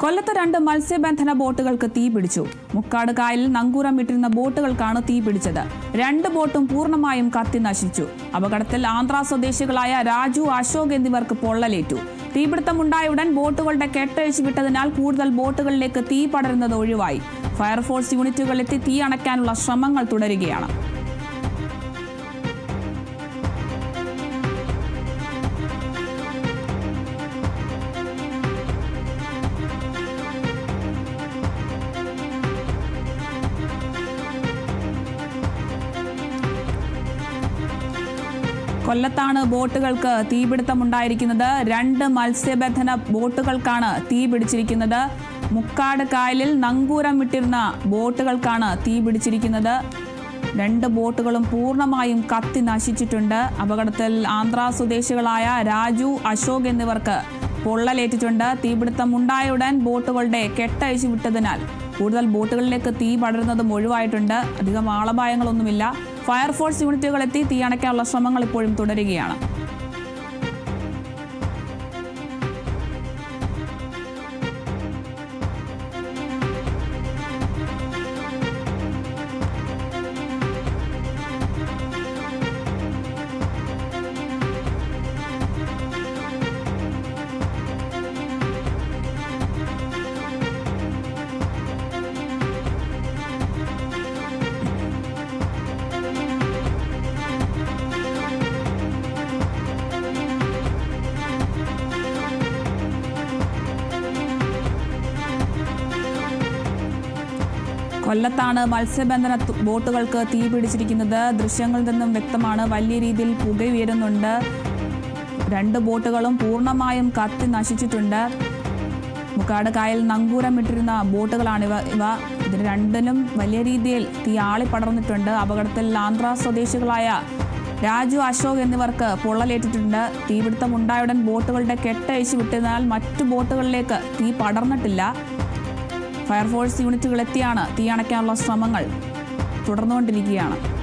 കൊല്ലത്ത് രണ്ട് മത്സ്യബന്ധന ബോട്ടുകൾക്ക് തീ പിടിച്ചു. മുക്കാട് കായലിൽ നങ്കൂരം വിട്ടിരുന്ന ബോട്ടുകൾക്കാണ് തീ പിടിച്ചത്. രണ്ട് ബോട്ടും പൂർണമായും കത്തി നശിച്ചു. അപകടത്തിൽ ആന്ധ്ര സ്വദേശികളായ രാജു അശോക് എന്നിവർക്ക് പൊള്ളലേറ്റു. തീപിടുത്തമുണ്ടായ ഉടൻ ബോട്ടുകളുടെ കെട്ടഴിച്ചു വിട്ടതിനാൽ കൂടുതൽ ബോട്ടുകളിലേക്ക് തീ പടരുന്നത് ഒഴിവായി. ഫയർഫോഴ്സ് യൂണിറ്റുകളെത്തി തീ അണയ്ക്കാനുള്ള ശ്രമങ്ങൾ തുടരുകയാണ്. കൊല്ലത്താണ് ബോട്ടുകൾക്ക് തീപിടുത്തമുണ്ടായിരിക്കുന്നത്. രണ്ട് മത്സ്യബന്ധന ബോട്ടുകൾക്കാണ് തീ പിടിച്ചിരിക്കുന്നത് മുക്കാട് കായലിൽ നങ്കൂരം വിട്ടിരുന്ന ബോട്ടുകൾക്കാണ് തീ പിടിച്ചിരിക്കുന്നത് രണ്ട് ബോട്ടുകളും പൂർണമായും കത്തി നശിച്ചിട്ടുണ്ട്. അപകടത്തിൽ ആന്ധ്ര സ്വദേശികളായ രാജു അശോക് എന്നിവർക്ക് പൊള്ളലേറ്റിട്ടുണ്ട്. തീപിടുത്തം ഉണ്ടായുടൻ ബോട്ടുകളുടെ കെട്ടഴിച്ചു വിട്ടതിനാൽ കൂടുതൽ ബോട്ടുകളിലേക്ക് തീ പടരുന്നതും ഒഴിവായിട്ടുണ്ട്. അധികം ആളപായങ്ങളൊന്നുമില്ല. ഫയർഫോഴ്സ് യൂണിറ്റുകൾ എത്തി തീ ശ്രമങ്ങൾ ഇപ്പോഴും തുടരുകയാണ് കൊല്ലത്താണ് മത്സ്യബന്ധന ബോട്ടുകൾക്ക് തീ പിടിച്ചിരിക്കുന്നത്. ദൃശ്യങ്ങളിൽ നിന്നും വ്യക്തമാണ് വലിയ രീതിയിൽ പുക ഉയരുന്നുണ്ട്. രണ്ട് ബോട്ടുകളും പൂർണമായും കത്തി നശിച്ചിട്ടുണ്ട്. മുക്കാട് കായൽ നങ്കൂരം ഇട്ടിരുന്ന ബോട്ടുകളാണ് ഇവ ഇവ ഇതിന് രണ്ടിനും വലിയ രീതിയിൽ തീ ആളി പടർന്നിട്ടുണ്ട് അപകടത്തിൽ ആന്ധ്ര സ്വദേശികളായ രാജു അശോക് എന്നിവർക്ക് പൊള്ളലേറ്റിട്ടുണ്ട്. തീപിടുത്തം ഉണ്ടായുടൻ ബോട്ടുകളുടെ കെട്ടഴിച്ചു വിട്ടതിനാൽ മറ്റു ബോട്ടുകളിലേക്ക് തീ പടർന്നിട്ടില്ല. ഫയർഫോഴ്സ് യൂണിറ്റുകൾ എത്തിയാണ് തീ അണയ്ക്കാനുള്ള ശ്രമങ്ങൾ തുടർന്നുകൊണ്ടിരിക്കുകയാണ്.